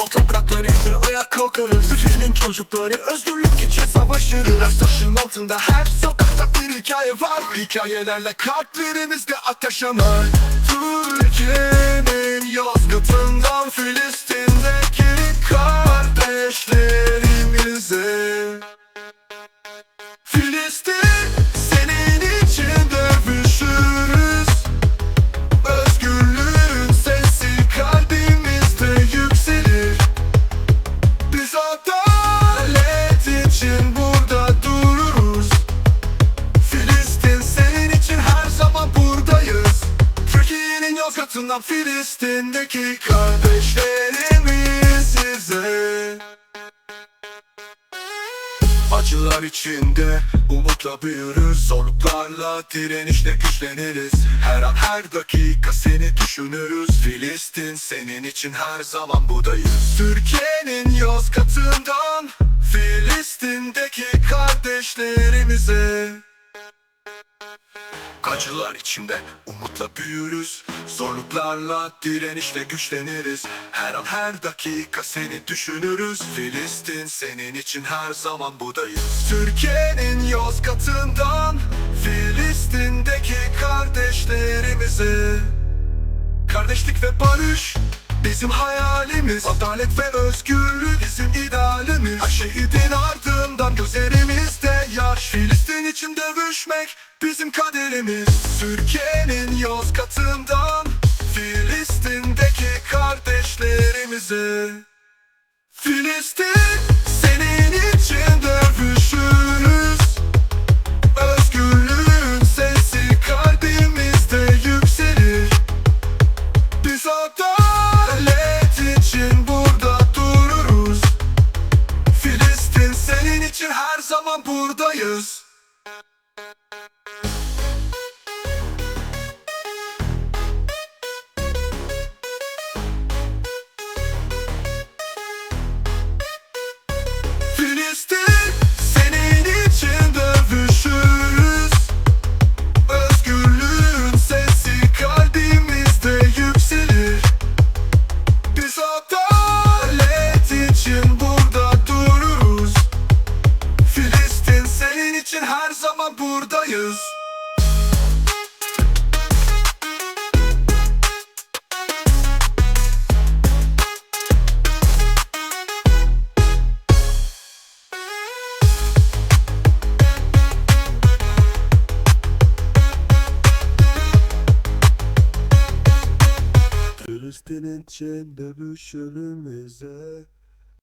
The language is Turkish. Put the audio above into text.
kutsal topraklarıydı ayak kalkarız. Ülkenin çocukları özgürlük için savaşırız. Taşın altında her sokakta bir hikaye var. Hikayelerle kalplerimizde ateş yanar. Türkiye'nin Yozgat'ından Filistin'deki kardeşlerimiz size. Acılar içinde umutla büyürüz Zorluklarla direnişle güçleniriz. Her an her dakika seni düşünürüz. Filistin senin için her zaman buradayız. Türkiye'nin Yozgat'ından Filistin'deki kardeşlerimize Acılar içinde. Umutla büyürüz Zorluklarla direnişle güçleniriz. Her an her dakika seni düşünürüz. Filistin senin için her zaman buradayız Türkiye'nin Yozgat'ından Filistin'deki kardeşlerimize Kardeşlik ve barış bizim hayalimiz. Adalet ve özgürlük bizim idealimiz. Her şehidin ardından Filistin için dövüşmek bizim kaderimiz. Türkiye'nin Yozgat'ından Filistin'deki kardeşlerimize. Filistin senin için dövüşürüz. Özgürlüğün sesi kalbimizde yükselir. Biz adalet için burada dururuz. Filistin senin için her zaman buradayız Filistin için dövüşürümüze